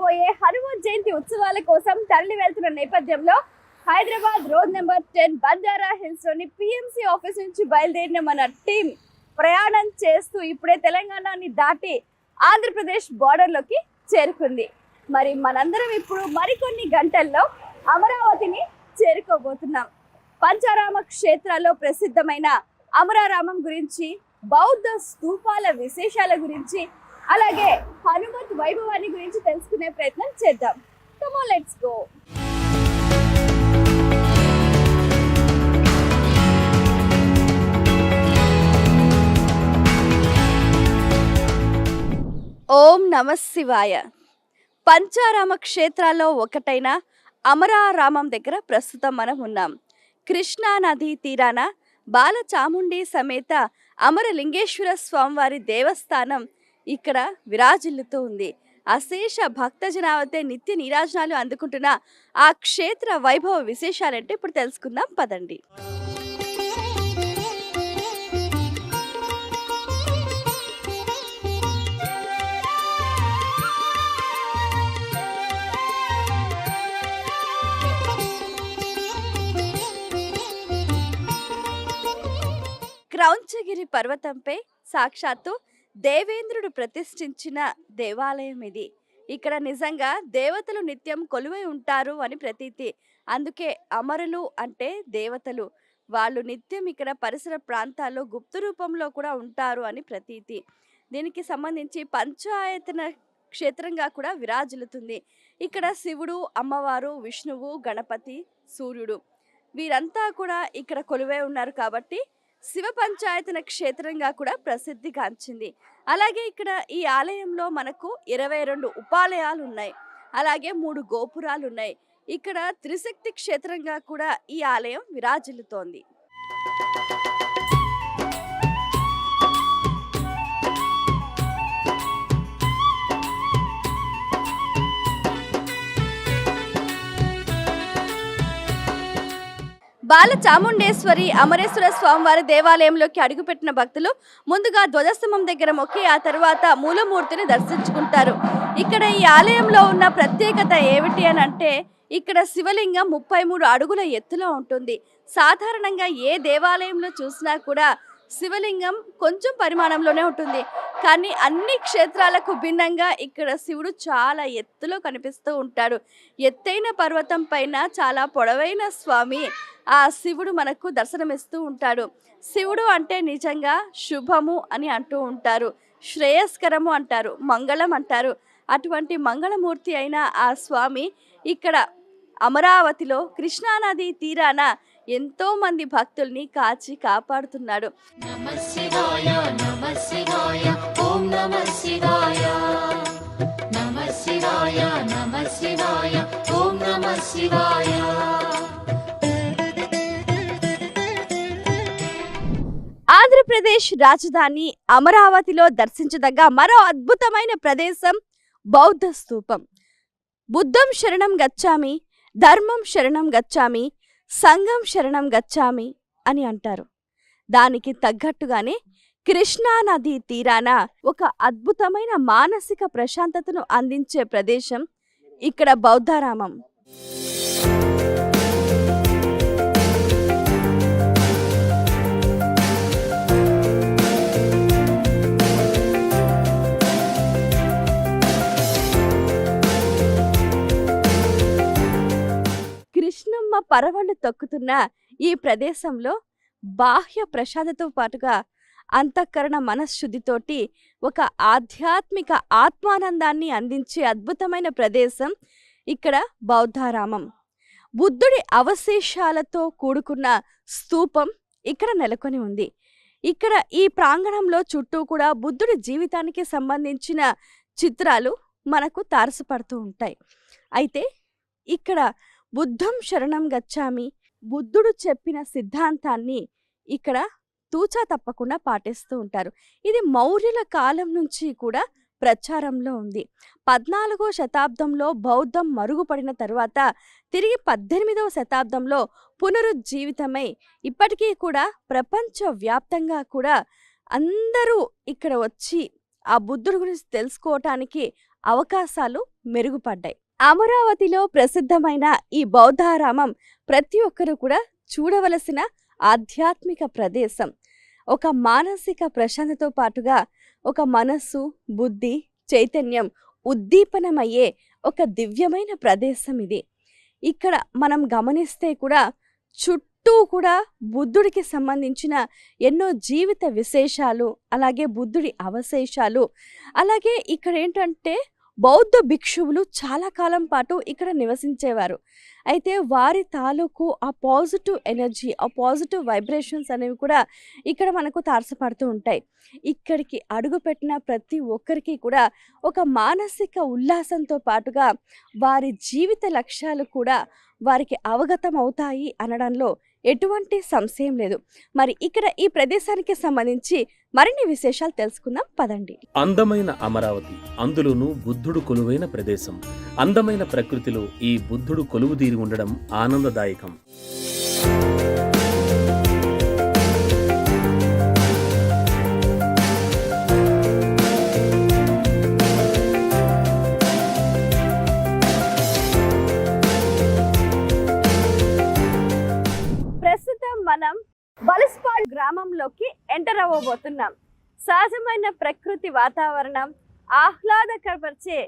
బలిస్పాడ్లో జరగబోయే హనుమత్ జయంతి ఉత్సవాల కోసం తరలి వెళ్తున్న నేపథ్యంలో Hyderabad road number ten Banjara హిల్స్లోని PMC office నుంచి బయలుదేరిన మన టీం ప్రయాణం చేస్తూ ఇప్పుడే తెలంగాణని దాటి ఆంధ్రప్రదేశ్ బార్డర్లోకి చేరుకుంది. మరి మనందరం ఇప్పుడు మరికొన్ని గంటల్లో అమరావతిని చేరుకోబోతున్నాం. పంచారామ క్షేత్రాల్లో ప్రసిద్ధమైన అమరారామం గురించి బౌద్ధ స్తూపాల విశేషాల గురించి అలాగే హనుమత్ వైభవాన్ని గురించి తెలుసుకునే ప్రయత్నం చేద్దాం. కమో లెట్స్ గో ఓం నమ శివాయ. పంచారామ క్షేత్రాల్లో ఒకటైన అమరారామం దగ్గర ప్రస్తుతం మనం ఉన్నాం. కృష్ణా నదీ తీరాన బాలచాముండి సమేత అమరలింగేశ్వర స్వామివారి దేవస్థానం ఇక్కడ విరాజిల్లుతూ ఉంది. అశేష భక్త జనావతే నిత్య నీరాజనాలు అందుకుంటున్న ఆ క్షేత్ర వైభవ విశేషాలంటే ఇప్పుడు తెలుసుకుందాం. పదండి. క్రౌంచగిరి పర్వతంపై సాక్షాత్తు దేవేంద్రుడు ప్రతిష్ఠించిన దేవాలయం ఇది. ఇక్కడ నిజంగా దేవతలు నిత్యం కొలువై ఉంటారు అని ప్రతీతి. అందుకే అమరులు అంటే దేవతలు. వాళ్ళు నిత్యం ఇక్కడ పరిసర ప్రాంతాల్లో గుప్త రూపంలో కూడా ఉంటారు అని ప్రతీతి. దీనికి సంబంధించి పంచాయతన క్షేత్రంగా కూడా విరాజిల్లుతుంది. ఇక్కడ శివుడు అమ్మవారు విష్ణువు గణపతి సూర్యుడు వీరంతా కూడా ఇక్కడ కొలువై ఉన్నారు కాబట్టి శివ పంచాయతన క్షేత్రంగా కూడా ప్రసిద్ధిగాంచింది అలాగే ఇక్కడ ఈ ఆలయంలో మనకు ఇరవై రెండు ఉపాలయాలు ఉన్నాయి అలాగే మూడు గోపురాలు ఉన్నాయి ఇక్కడ త్రిశక్తి క్షేత్రంగా కూడా ఈ ఆలయం విరాజిల్లుతోంది. బాల చాముండేశ్వరి అమరేశ్వర స్వామివారి దేవాలయంలోకి అడుగుపెట్టిన భక్తులు ముందుగా ధ్వజస్తంభం దగ్గర మొక్కి ఆ తర్వాత మూలమూర్తిని దర్శించుకుంటారు. ఇక్కడ ఈ ఆలయంలో ఉన్న ప్రత్యేకత ఏమిటి అని అంటే ఇక్కడ శివలింగం ముప్పై మూడు అడుగుల ఎత్తులో ఉంటుంది. సాధారణంగా ఏ దేవాలయంలో చూసినా కూడా శివలింగం కొంచెం పరిమాణంలోనే ఉంటుంది. కానీ అన్ని క్షేత్రాలకు భిన్నంగా ఇక్కడ శివుడు చాలా ఎత్తులో కనిపిస్తూ ఉంటాడు. ఎత్తైన పర్వతం పైన చాలా పొడవైన స్వామి ఆ శివుడు మనకు దర్శనమిస్తూ ఉంటాడు. శివుడు అంటే నిజంగా శుభము అని అంటూ ఉంటారు. శ్రేయస్కరము అంటారు. మంగళం అంటారు. అటువంటి మంగళమూర్తి అయిన ఆ స్వామి ఇక్కడ అమరావతిలో కృష్ణానది తీరాన ఎంతో మంది భక్తుల్ని కాచి కాపాడుతున్నాడు. నమ శివాయ ఆంధ్రప్రదేశ్ రాజధాని అమరావతిలో దర్శించదగ్గ మరో అద్భుతమైన ప్రదేశం బౌద్ధ స్థూపం. బుద్ధం శరణం గచ్చామి ధర్మం శరణం గచ్చామి సంఘం శరణం గచ్చామి అని అంటారు. దానికి తగ్గట్టుగానే కృష్ణానది తీరాన ఒక అద్భుతమైన మానసిక ప్రశాంతతను అందించే ప్రదేశం ఇక్కడ బౌద్ధారామం. కృష్ణమ్మ పరవళ్ళు తొక్కుతున్న ఈ ప్రదేశంలో బాహ్య ప్రసాదతో పాటుగా అంతఃకరణ మనశ్శుద్ధితోటి ఒక ఆధ్యాత్మిక ఆత్మానందాన్ని అందించే అద్భుతమైన ప్రదేశం ఇక్కడ బౌద్ధారామం. బుద్ధుడి అవశేషాలతో కూడుకున్న స్తూపం ఇక్కడ నెలకొని ఉంది. ఇక్కడ ఈ ప్రాంగణంలో చుట్టూ కూడా బుద్ధుడి జీవితానికి సంబంధించిన చిత్రాలు మనకు తారసపడుతూ ఉంటాయి. అయితే ఇక్కడ బుద్ధం శరణం గచ్చామి. బుద్ధుడు చెప్పిన సిద్ధాంతాన్ని ఇక్కడ తూచా తప్పకుండా పాటిస్తూ ఉంటారు. ఇది మౌర్యుల కాలం నుంచి కూడా ప్రచారంలో ఉంది. పద్నాలుగో శతాబ్దంలో బౌద్ధం మరుగుపడిన తరువాత తిరిగి పద్దెనిమిదవ శతాబ్దంలో పునరుజ్జీవితమై ఇప్పటికీ కూడా ప్రపంచవ్యాప్తంగా కూడా అందరూ ఇక్కడ వచ్చి ఆ బుద్ధుడి గురించి తెలుసుకోవటానికి అవకాశాలు మెరుగుపడ్డాయి. అమరావతిలో ప్రసిద్ధమైన ఈ బౌద్ధారామం ప్రతి ఒక్కరూ కూడా చూడవలసిన ఆధ్యాత్మిక ప్రదేశం. ఒక మానసిక ప్రశాంతతో పాటుగా ఒక మనస్సు బుద్ధి చైతన్యం ఉద్దీపనమయ్యే ఒక దివ్యమైన ప్రదేశం ఇది. ఇక్కడ మనం గమనిస్తే కూడా చుట్టూ కూడా బుద్ధుడికి సంబంధించిన ఎన్నో జీవిత విశేషాలు అలాగే బుద్ధుడి అవశేషాలు అలాగే ఇక్కడ ఏంటంటే బౌద్ధ భిక్షువులు చాలా కాలం పాటు ఇక్కడ నివసించేవారు. అయితే వారి తాలూకు ఆ పాజిటివ్ ఎనర్జీ ఆ పాజిటివ్ వైబ్రేషన్స్ అనేవి కూడా ఇక్కడ మనకు తారసపడుతూ ఉంటాయి. ఇక్కడికి అడుగుపెట్టిన ప్రతి ఒక్కరికి కూడా ఒక మానసిక ఉల్లాసంతో పాటుగా వారి జీవిత లక్ష్యాలు కూడా వారికి అవగతం అవుతాయి అనడంలో ఎటువంటి సంశయం లేదు. మరి ఇక్కడ ఈ ప్రదేశానికి సంబంధించి మరిన్ని విశేషాలు తెలుసుకుందాం. పదండి. అందమైన అమరావతి అందులోనూ బుద్ధుడు కొలువైన ప్రదేశం. అందమైన ప్రకృతిలో ఈ బుద్ధుడు కొలువుదీరి ఉండడం ఆనందదాయకం. ప్రస్తుతం మనం బలస్పాడ్ గ్రామంలోకి ఎంటర్ అవ్వబోతున్నాం. సహజమైన ప్రకృతి వాతావరణం ఆహ్లాదకరపరిచే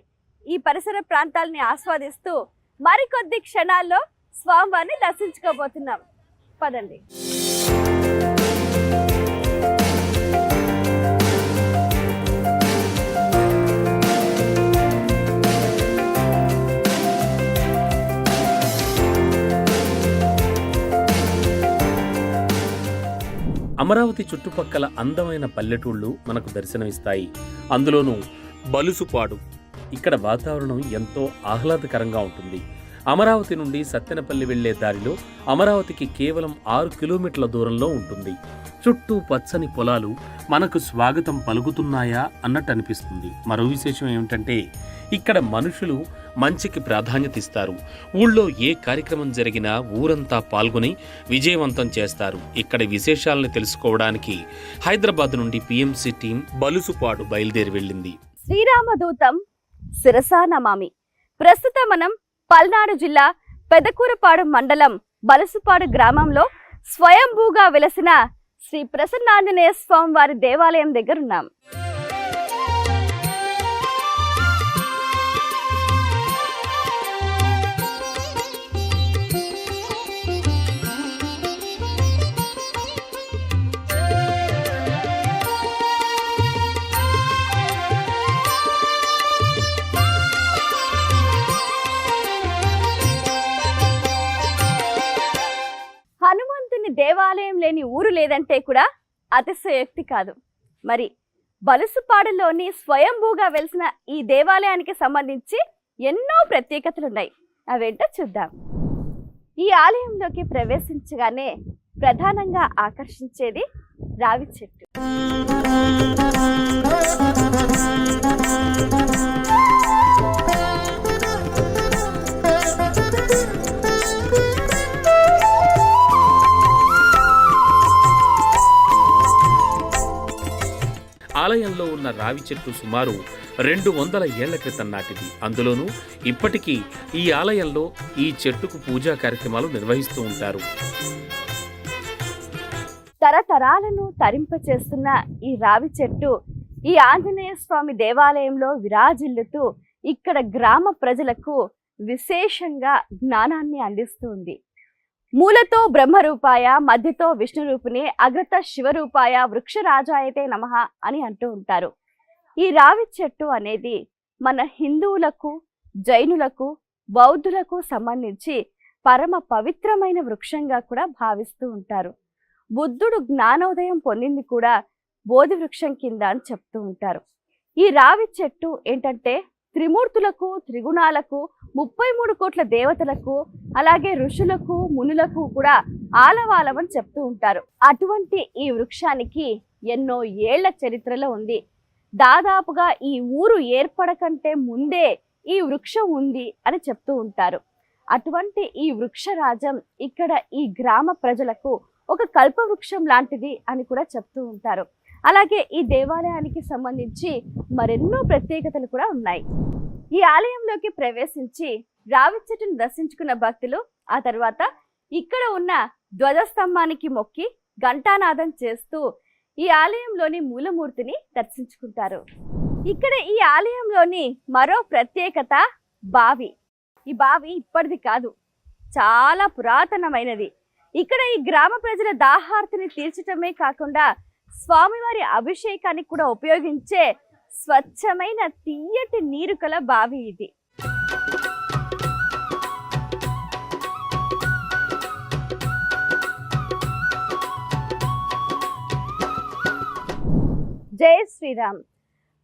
ఈ పరిసర ప్రాంతాలని ఆస్వాదిస్తూ మరికొద్ది క్షణాల్లో స్వామివారిని దర్శించుకోబోతున్నాం. పదండి. అమరావతి చుట్టుపక్కల అందమైన పల్లెటూళ్ళు మనకు దర్శనమిస్తాయి. అందులోనూ బలుసుపాడు ఇక్కడ వాతావరణం ఎంతో ఆహ్లాదకరంగా ఉంటుంది. అమరావతి నుండి సత్తెనపల్లి వెళ్ళే దారిలో అమరావతికి కేవలం ఆరు కిలోమీటర్ల దూరంలో ఉంటుంది. చుట్టూ పచ్చని పొలాలు మనకు స్వాగతం పలుకుతున్నాయా అన్నట్టు అనిపిస్తుంది. మరో విశేషం ఏమిటంటే ఇక్కడ మనుషులు మంచికి ప్రాధాన్యత ఇస్తారు. ఊళ్ళో ఏ కార్యక్రమం జరిగినా ఊరంతా పాల్గొని విజయవంతం చేస్తారు. ఇక్కడ విశేషాలను తెలుసుకోవడానికి హైదరాబాద్ నుండి పిఎంసి టీం బలుసుపాడు బయలుదేరి వెళ్ళింది. శ్రీరామదూతం శిరసా నమామి. ప్రస్తుతం మనం పల్నాడు జిల్లా పెదకూరపాడు మండలం బలసుపాడు గ్రామంలో స్వయంభూగా వెలసిన శ్రీ ప్రసన్నాంజనేయ స్వామి వారి దేవాలయం దగ్గర ఉన్నాం. లేదంటే కూడా అతిశయోక్తి కాదు. మరి బలుసుపాడులోని స్వయంభూగా వెలిసిన ఈ దేవాలయానికి సంబంధించి ఎన్నో ప్రత్యేకతలు ఉన్నాయి అవేంటో చూద్దాం. ఈ ఆలయంలోకి ప్రవేశించగానే ప్రధానంగా ఆకర్షించేది రావి చెట్టు. ఆలయంలో ఉన్న రావి చెట్టు సుమారు రెండు వందల ఏళ్ళ క్రితం నాటిది. అందులోనూ ఇప్పటికీ ఈ ఆలయంలో ఈ చెట్టుకు పూజా కార్యక్రమాలు నిర్వహిస్తూ ఉంటారు. తరతరాలను తరింపచేస్తున్న ఈ రావి చెట్టు ఈ ఆంజనేయ స్వామి దేవాలయంలో విరాజిల్లుతూ ఇక్కడ గ్రామ ప్రజలకు విశేషంగా జ్ఞానాన్ని అందిస్తుంది మూలతో బ్రహ్మరూపాయ మధ్యతో విష్ణురూపిణి అగ్రత శివరూపాయ వృక్షరాజాయతే నమః అని అంటూ ఉంటారు. ఈ రావి చెట్టు అనేది మన హిందువులకు జైనులకు బౌద్ధులకు సంబంధించి పరమ పవిత్రమైన వృక్షంగా కూడా భావిస్తూ ఉంటారు. బుద్ధుడు జ్ఞానోదయం పొందింది కూడా బోధి వృక్షం కింద అని చెప్తూ ఉంటారు. ఈ రావి చెట్టు ఏంటంటే త్రిమూర్తులకు త్రిగుణాలకు ముప్పై మూడు కోట్ల దేవతలకు అలాగే ఋషులకు మునులకు కూడా ఆలవాలమని చెప్తూ ఉంటారు. అటువంటి ఈ వృక్షానికి ఎన్నో ఏళ్ళ చరిత్రలో ఉంది. దాదాపుగా ఈ ఊరు ఏర్పడకంటే ముందే ఈ వృక్షం ఉంది అని చెప్తూ ఉంటారు. అటువంటి ఈ వృక్షరాజం ఇక్కడ ఈ గ్రామ ప్రజలకు ఒక కల్పవృక్షం లాంటిది అని కూడా చెప్తూ ఉంటారు. అలాగే ఈ దేవాలయానికి సంబంధించి మరెన్నో ప్రత్యేకతలు కూడా ఉన్నాయి. ఈ ఆలయంలోకి ప్రవేశించి రావి చెట్టును దర్శించుకున్న భక్తులు ఆ తర్వాత ఇక్కడ ఉన్న ధ్వజస్తంభానికి మొక్కి ఘంటానాదం చేస్తూ ఈ ఆలయంలోని మూలమూర్తిని దర్శించుకుంటారు. ఇక్కడ ఈ ఆలయంలోని మరో ప్రత్యేకత బావి. ఈ బావి ఇప్పటిది కాదు చాలా పురాతనమైనది. ఇక్కడ ఈ గ్రామ ప్రజల దాహార్తిని తీర్చటమే కాకుండా స్వామివారి అభిషేకానికి కూడా ఉపయోగించే స్వచ్ఛమైన తీయటి నీరు కల బావి ఇది. జయ శ్రీరామ్.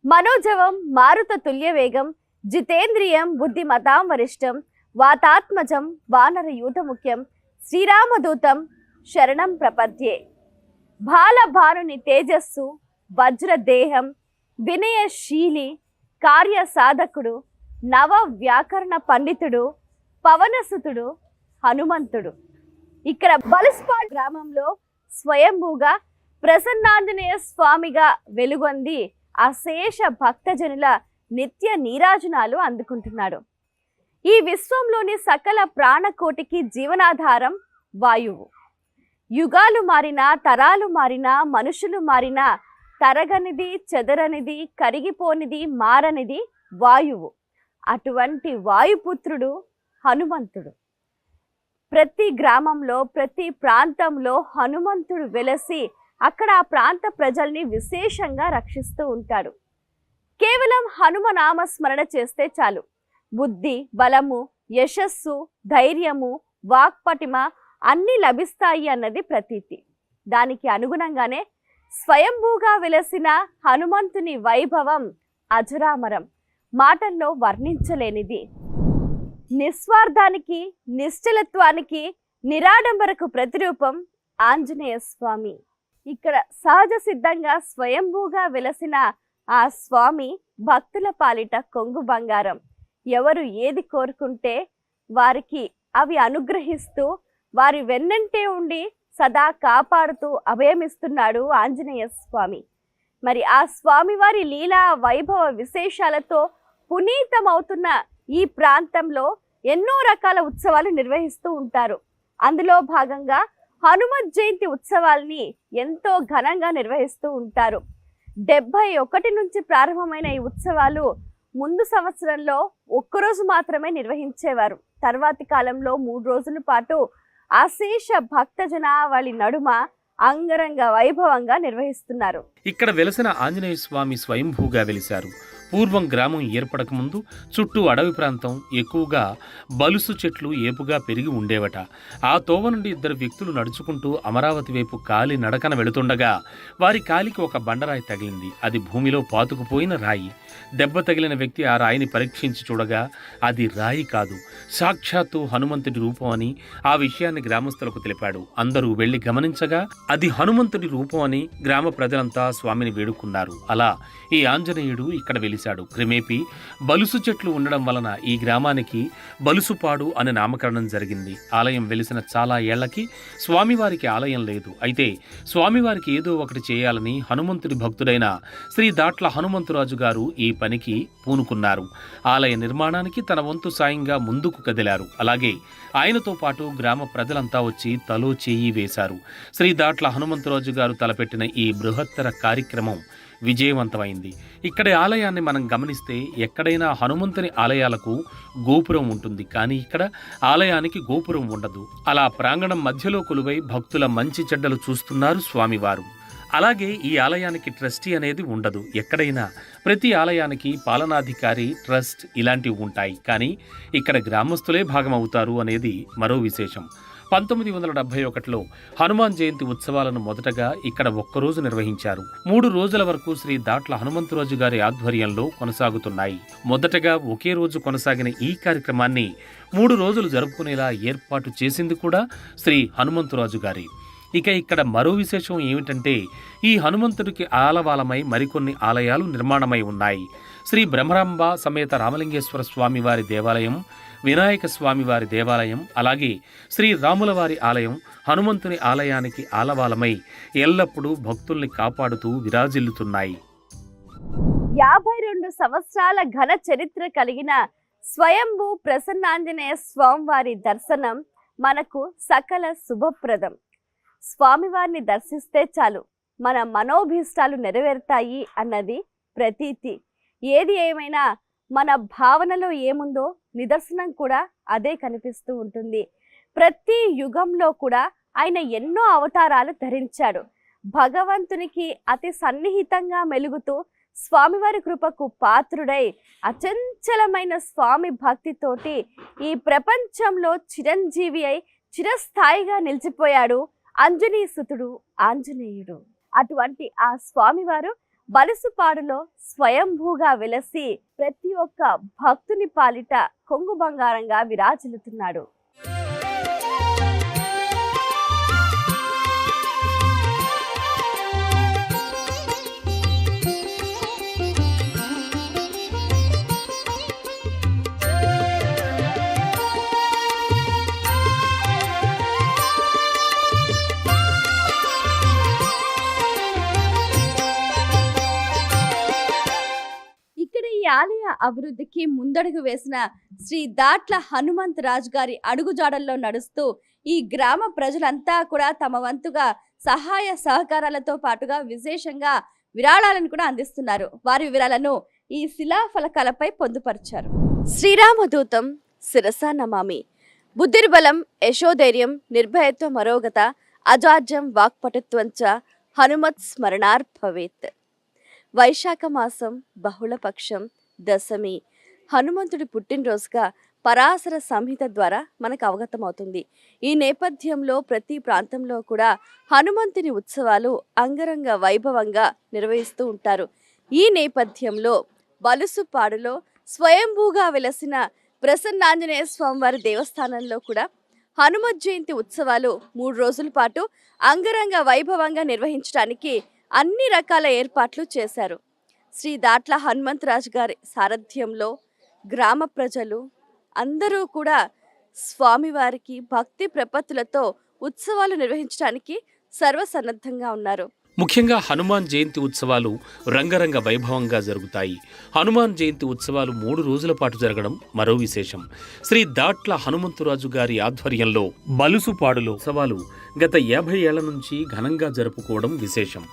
మనోజవం మారుత తుల్య వేగం జితేంద్రియం బుద్ధిమతాం వరిష్టం వాతాత్మజం వానర యూత ముఖ్యం శ్రీరామదూతం శరణం ప్రపద్యే. బాలభానుని తేజస్సు వజ్రదేహం వినయశీలి కార్య సాధకుడు నవ వ్యాకరణ పండితుడు పవనసుతుడు హనుమంతుడు. ఇక్కడ బలిస్పాడ్ గ్రామంలో స్వయంభూగా ప్రసన్నాంజనేయ స్వామిగా వెలుగొంది అశేష భక్తజనుల నిత్య నీరాజనాలు అందుకుంటున్నాడు. ఈ విశ్వంలోని సకల ప్రాణకోటికి జీవనాధారం వాయువు. యుగాలు మారినా తరాలు మారినా మనుషులు మారినా తరగనిది చెదరనిది కరిగిపోనిది మారనిది వాయువు. అటువంటి వాయుపుత్రుడు హనుమంతుడు. ప్రతి గ్రామంలో ప్రతి ప్రాంతంలో హనుమంతుడు వెలసి అక్కడ ఆ ప్రాంత ప్రజల్ని విశేషంగా రక్షిస్తూ ఉంటాడు. కేవలం హనుమనామ స్మరణ చేస్తే చాలు. బుద్ధి బలము యశస్సు ధైర్యము వాక్పటిమ అన్నీ లభిస్తాయి అన్నది ప్రతీతి. దానికి అనుగుణంగానే స్వయంభూగా వెలసిన హనుమంతుని వైభవం అజరామరం. మాటల్లో వర్ణించలేనిది. నిస్వార్థానికి నిశ్చలత్వానికి నిరాడంబరకు ప్రతిరూపం ఆంజనేయ స్వామి ఇక్కడ సహజ సిద్ధంగా స్వయంభూగా వెలసిన ఆ స్వామి భక్తుల పాలిట కొంగు బంగారం. ఎవరు ఏది కోరుకుంటే వారికి అవి అనుగ్రహిస్తూ వారి వెన్నంటే ఉండి సదా కాపాడుతూ అభయమిస్తున్నాడు ఆంజనేయ స్వామి. మరి ఆ స్వామివారి లీలా వైభవ విశేషాలతో పునీతమవుతున్న ఈ ప్రాంతంలో ఎన్నో రకాల ఉత్సవాలు నిర్వహిస్తూ ఉంటారు. అందులో భాగంగా హనుమత్ జయంతి ఉత్సవాల్ని ఎంతో ఘనంగా నిర్వహిస్తూ ఉంటారు. డెబ్బై ఒకటి నుంచి ప్రారంభమైన ఈ ఉత్సవాలు ముందు సంవత్సరంలో ఒక్కరోజు మాత్రమే నిర్వహించేవారు. తర్వాతి కాలంలో మూడు రోజుల పాటు అశేష భక్త జనావళి నడుమ అంగరంగ వైభవంగా నిర్వహిస్తున్నారు. ఇక్కడ వెలసిన ఆంజనేయ స్వామి స్వయంభూగా వెలిశారు. పూర్వం గ్రామం ఏర్పడక ముందు చుట్టూ అడవి ప్రాంతం ఎక్కువగా బలుసు చెట్లు ఏపుగా పెరిగి ఉండేవట. ఆ తోవ నుండి ఇద్దరు వ్యక్తులు నడుచుకుంటూ అమరావతి వైపు కాలి నడకన వెళుతుండగా వారి కాలికి ఒక బండరాయి తగిలింది. అది భూమిలో పాతుకుపోయిన రాయి. దెబ్బ తగిలిన వ్యక్తి ఆ రాయిని పరీక్షించి చూడగా అది రాయి కాదు సాక్షాత్తు హనుమంతుడి రూపం అని ఆ విషయాన్ని గ్రామస్తులకు తెలిపాడు. అందరూ వెళ్ళి గమనించగా అది హనుమంతుడి రూపం అని గ్రామ ప్రజలంతా స్వామిని వేడుకున్నారు. అలా ఈ ఆంజనేయుడు ఇక్కడ వెలిసి చేశాడు. క్రిమేపి బలుసు చెట్లు ఉండడం వలన ఈ గ్రామానికి బలుసుపాడు అనే నామకరణం జరిగింది. ఆలయం వెలిసిన చాలా ఏళ్ళకి స్వామివారికి ఆలయం లేదు. అయితే స్వామివారికి ఏదో ఒకటి చేయాలని హనుమంతుడి భక్తుడైన శ్రీ దాట్ల హనుమంతురాజు గారు ఈ పనికి పూనుకున్నారు. ఆలయ నిర్మాణానికి తన వంతు సాయంగా ముందుకు కదిలారు. అలాగే ఆయనతో పాటు గ్రామ ప్రజలంతా వచ్చి తలో చేయి వేశారు. శ్రీ దాట్ల హనుమంతరాజు గారు తలపెట్టిన ఈ బృహత్తర కార్యక్రమం విజయవంతమైంది. ఇక్కడ ఆలయాన్ని మనం గమనిస్తే ఎక్కడైనా హనుమంతుని ఆలయాలకు గోపురం ఉంటుంది. కానీ ఇక్కడ ఆలయానికి గోపురం ఉండదు. అలా ప్రాంగణం మధ్యలో కొలువై భక్తుల మంచి చెడ్డలు చూస్తున్నారు స్వామివారు. అలాగే ఈ ఆలయానికి ట్రస్టీ అనేది ఉండదు. ఎక్కడైనా ప్రతి ఆలయానికి పాలనాధికారి ట్రస్ట్ ఇలాంటివి ఉంటాయి. కానీ ఇక్కడ గ్రామస్తులే భాగమవుతారు అనేది మరో విశేషం. పంతొమ్మిది వందల డెబ్బై ఒకటిలో హనుమాన్ జయంతి ఉత్సవాలను మొదటగా ఇక్కడ ఒక్కరోజు నిర్వహించారు. మూడు రోజుల వరకు శ్రీ దాట్ల హనుమంతరాజు గారి ఆధ్వర్యంలో కొనసాగుతున్నాయి. మొదటగా ఒకే రోజు కొనసాగిన ఈ కార్యక్రమాన్ని మూడు రోజులు జరుపుకునేలా ఏర్పాటు చేసింది కూడా శ్రీ హనుమంతరాజు గారి. ఇక ఇక్కడ మరో విశేషం ఏమిటంటే ఈ హనుమంతుడికి ఆలవాలమై మరికొన్ని ఆలయాలు నిర్మాణమై ఉన్నాయి. శ్రీ బ్రహ్మరాంబ సమేత రామలింగేశ్వర స్వామివారి దేవాలయం వినాయక స్వామి వారి దేవాలయం అలాగే శ్రీ రాముల వారి ఆలయం హనుమంతుని ఆలయానికి ఆలవాలమై ఎల్లప్పుడూ భక్తుల్ని కాపాడుతూ విరాజిల్లుతున్నాయి. యాభై రెండు సంవత్సరాల ఘన చరిత్ర కలిగిన స్వయంభూ ప్రసన్నాంజనేయ స్వామివారి దర్శనం మనకు సకల శుభప్రదం. స్వామివారిని దర్శిస్తే చాలు మన మనోభీష్టాలు నెరవేరుతాయి అన్నది ప్రతీతి. ఏది ఏమైనా మన భావనలో ఏముందో నిదర్శనం కూడా అదే కనిపిస్తూ ఉంటుంది. ప్రతి యుగంలో కూడా ఆయన ఎన్నో అవతారాలు ధరించాడు. భగవంతునికి అతి సన్నిహితంగా మెలుగుతూ స్వామివారి కృపకు పాత్రుడై అచంచలమైన స్వామి భక్తితోటి ఈ ప్రపంచంలో చిరంజీవి అయి చిరస్థాయిగా నిలిచిపోయాడు అంజనీసుతుడు ఆంజనేయుడు. అటువంటి ఆ స్వామివారు బలుసుపాడులో స్వయంభూగా వెలసి ప్రతి ఒక్క భక్తుని పాలిట కొంగు బంగారంగా విరాజిల్లుతున్నాడు. ఆలయ అభివృద్ధికి ముందడుగు వేసిన శ్రీ దాట్ల హనుమంత్ రాజు గారి అడుగుజాడల్లో నడుస్తూ ఈ గ్రామ ప్రజలంతా కూడా తమ వంతుగా సహాయ సహకారాలతో పాటుగా విశేషంగా విరాళాలను కూడా అందిస్తున్నారు. వారి విరాళను ఈ శిలాఫలకాలపై పొందుపరిచారు. శ్రీరామదూతం శిరస నమామి. బుద్ధిర్బలం యశోధైర్యం నిర్భయత్వ మరోగత అజార్జం వాక్పటుత్వంచ హనుమత్ స్మరణార్భవేత్. వైశాఖ మాసం బహుళపక్షం దశమి. హనుమంతుడి పుట్టినరోజుగా పరాశర సంహిత ద్వారా మనకు అవగతమవుతుంది. ఈ నేపథ్యంలో ప్రతి ప్రాంతంలో కూడా హనుమంతుని ఉత్సవాలు అంగరంగ వైభవంగా నిర్వహిస్తూ ఉంటారు. ఈ నేపథ్యంలో బలుసుపాడులో స్వయంభూగా వెలసిన ప్రసన్నాంజనేయ స్వామివారి దేవస్థానంలో కూడా హనుమత్ జయంతి ఉత్సవాలు మూడు రోజుల పాటు అంగరంగ వైభవంగా నిర్వహించడానికి అన్ని రకాల ఏర్పాట్లు చేశారు. శ్రీ దాట్ల హనుమంతరాజు గారి సారథ్యంలో గ్రామ ప్రజలు అందరూ కూడా స్వామివారికి భక్తి ప్రపత్తులతో ఉత్సవాలు నిర్వహించడానికి సర్వసన్నద్ధంగా ఉన్నారు. ముఖ్యంగా హనుమాన్ జయంతి ఉత్సవాలు రంగరంగ వైభవంగా జరుగుతాయి. హనుమాన్ జయంతి ఉత్సవాలు మూడు రోజుల పాటు జరగడం మరో విశేషం. శ్రీ దాట్ల హనుమంతురాజు గారి ఆధ్వర్యంలో బలుసుపాడులో ఉత్సవాలు గత యాభై ఏళ్ళ నుంచి ఘనంగా జరుపుకోవడం విశేషం.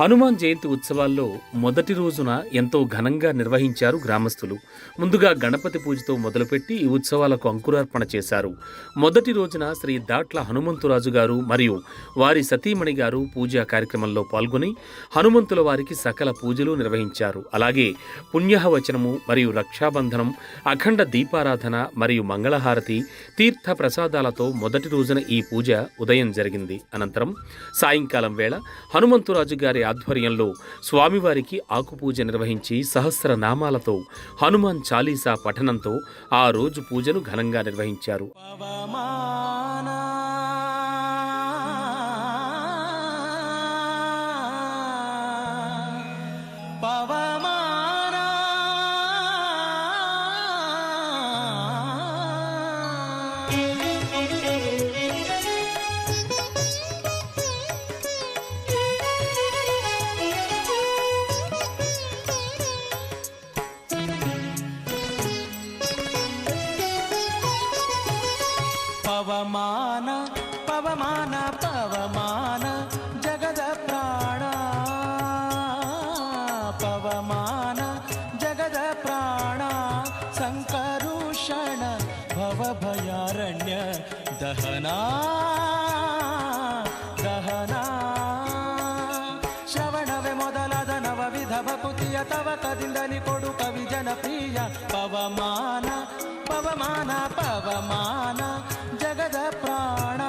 హనుమాన్ జయంతి ఉత్సవాల్లో మొదటి రోజున ఎంతో ఘనంగా నిర్వహించారు గ్రామస్తులు. ముందుగా గణపతి పూజతో మొదలుపెట్టి ఈ ఉత్సవాలకు అంకురార్పణ చేశారు. మొదటి రోజున శ్రీ దాట్ల హనుమంతురాజు గారు మరియు వారి సతీమణి గారు పూజా కార్యక్రమంలో పాల్గొని హనుమంతుల వారికి సకల పూజలు నిర్వహించారు. అలాగే పుణ్యహవచనము మరియు రక్షాబంధనం అఖండ దీపారాధన మరియు మంగళహారతి తీర్థ ప్రసాదాలతో మొదటి రోజున ఈ పూజ ఉదయం జరిగింది. అనంతరం సాయంకాలం వేళ హనుమంతురాజు గారి ఆధ్వర్యంలో స్వామివారికి ఆకుపూజ నిర్వహించి సహస్ర నామాలతో హనుమాన్ చాలీసా పఠనంతో ఆ రోజు పూజను ఘనంగా నిర్వహించారు. ಪವಮಾನ ಪವಮಾನ ಪವಮಾನ, ಜಗದ ಪ್ರಾಣ. ಪವಮಾನ, ಜಗದ ಪ್ರಾಣ, ಸಂಕರುಷಣ, ಭವಭಯಾರಣ್ಯ, ದಹನ ದಹನ. ಶ್ರವಣವೇ ಮೊದಲಾದ ನವವಿಧ ಭಕುತಿಯ ತವಕದಿಂದಲಿ ಕೊಡು ಕವಿ ಜನಪ್ರಿಯ ಪವಮಾನ. ಪವಮಾನ ಪವಮಾನ ಜಗದ ಪ್ರಾಣ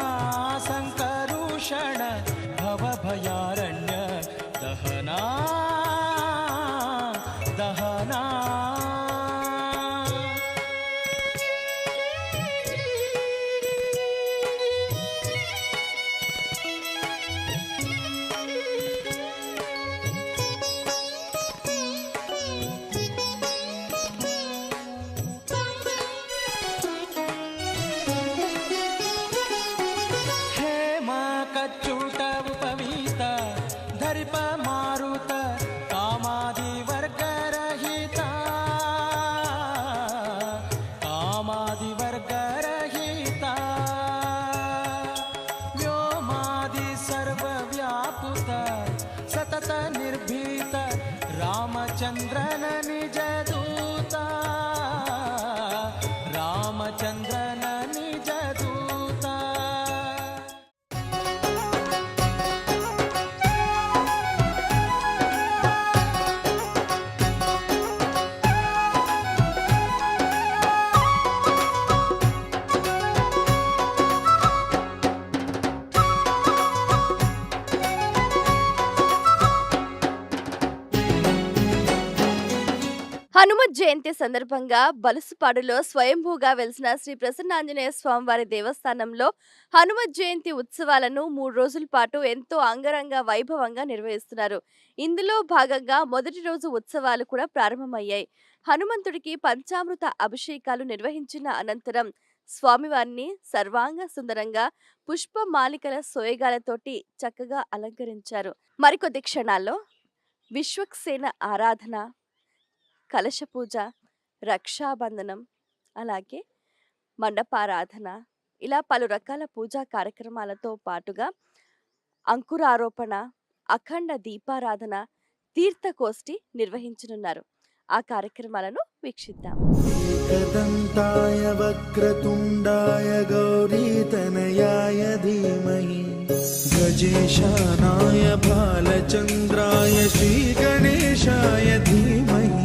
ಸಂಕರುಷಣ జయంతి సందర్భంగా బలుసుపాడులో స్వయంభూగా వెలిసిన శ్రీ ప్రసన్నాంజనేయ స్వామివారి దేవస్థానంలో హనుమత్ జయంతి ఉత్సవాలను మూడు రోజుల పాటు ఎంతో అంగరంగ వైభవంగా నిర్వహిస్తున్నారు. ఇందులో భాగంగా మొదటి రోజు ఉత్సవాలు కూడా ప్రారంభమయ్యాయి. హనుమంతుడికి పంచామృత అభిషేకాలు నిర్వహించిన అనంతరం స్వామివారిని సర్వాంగ సుందరంగా పుష్పమాలికల సోయగాలతోటి చక్కగా అలంకరించారు. మరికొద్ది క్షణాల్లో విశ్వక్సేన ఆరాధన కలశ పూజ రక్షాబంధనం అలాగే మండపారాధన ఇలా పలు రకాల పూజా కార్యక్రమాలతో పాటుగా అంకురారోపణ అఖండ దీపారాధన తీర్థకోష్ఠి నిర్వహించనున్నారు. ఆ కార్యక్రమాలను వీక్షిద్దాం. ఏకదంతాయ వక్రతుండాయ గౌరీతనయాయ ధీమహి గజేశానాయ బాలచంద్రాయ శ్రీ గణేశాయ ధీమహి.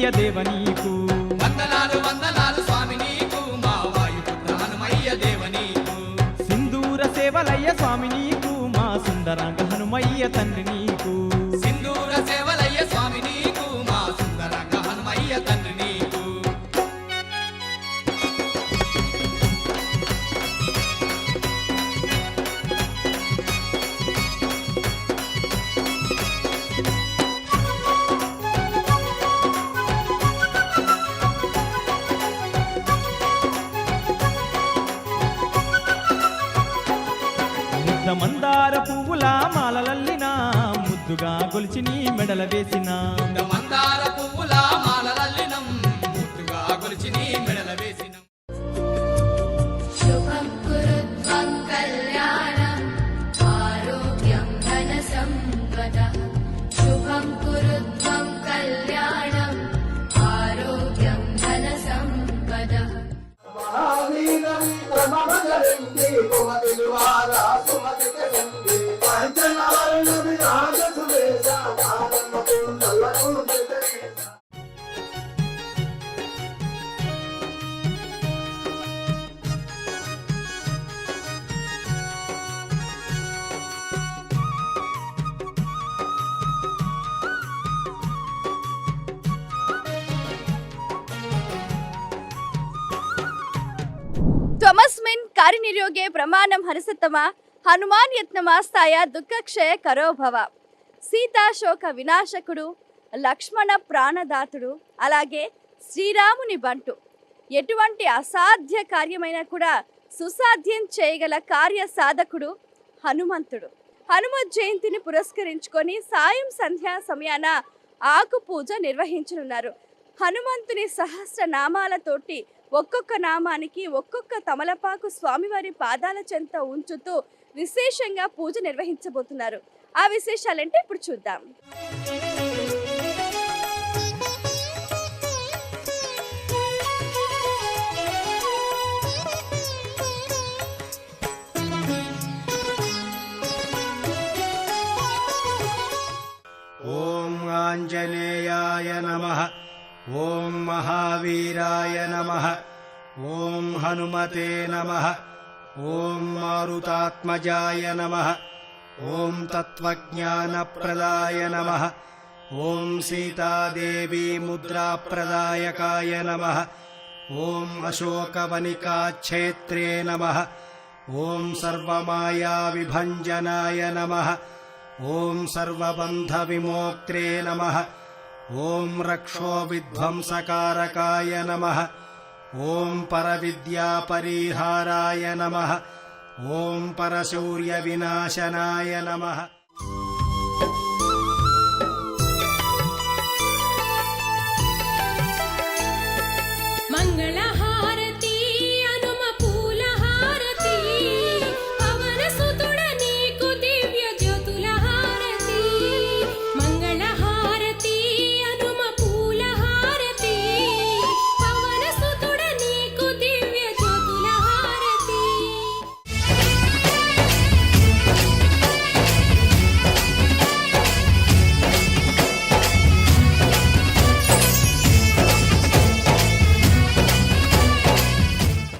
హనుమయ్య దేవ నీకు. వందనాలు వందనాలు స్వామి నీకు మా వాయుపుత్ర హనుమయ్య దేవ నీకు. సింధూర సేవలయ్య స్వామి నీకు మా సుందరాంగ హనుమయ్య తండ్రి ముద్దుగా గొలిచి నీ మెడల వేసిన. మందార పువ్వుల మాలలల్లినం. ముద్దుగా గొలిచి నీ మెడల వేసిన. కార్యనిర్యోగే ప్రమాణం హరిసత్తమ హనుమాన్ యత్నమాస్తాయ దుఃఖక్షయ కరోభవ సీతాశోక వినాశకుడు లక్ష్మణ ప్రాణదాతుడు అలాగే శ్రీరాముని బంటు। ఎటువంటి అసాధ్య కార్యమైనా కూడా సుసాధ్యం చేయగల కార్య సాధకుడు హనుమంతుడు। హనుమత్ జయంతిని పురస్కరించుకొని సాయం సంధ్యా సమయాన ఆకు పూజ నిర్వహించనున్నారు। హనుమంతుని సహస్ర నామాలతోటి ఒక్కొక్క నామానికి ఒక్కొక్క తమలపాకు స్వామివారి పాదాల చెంత ఉంచుతూ విశేషంగా పూజ నిర్వహించబోతున్నారు. ఆ విశేషాలంటే ఇప్పుడు చూద్దాం. ఓం ఆంజనేయాయ నమః. ॐ महावीराय नमः। ॐ हनुमते नमः। ॐ मारुतात्मजाय नमः। ॐ तत्त्वज्ञानप्रदाय नमः। ॐ सीतादेवी मुद्राप्रदायकाय नमः। ॐ अशोकवनिकाक्षेत्रे नमः। ॐ सर्वमायाविभञ्जनाय नमः। ॐ सर्वबन्धविमोक्त्रे नमः ॐ रक्षोविध्वंसकारकाय नमः। ॐ परविद्यापरिहाराय नमः। ॐ परशौर्यविनाशनाय नमः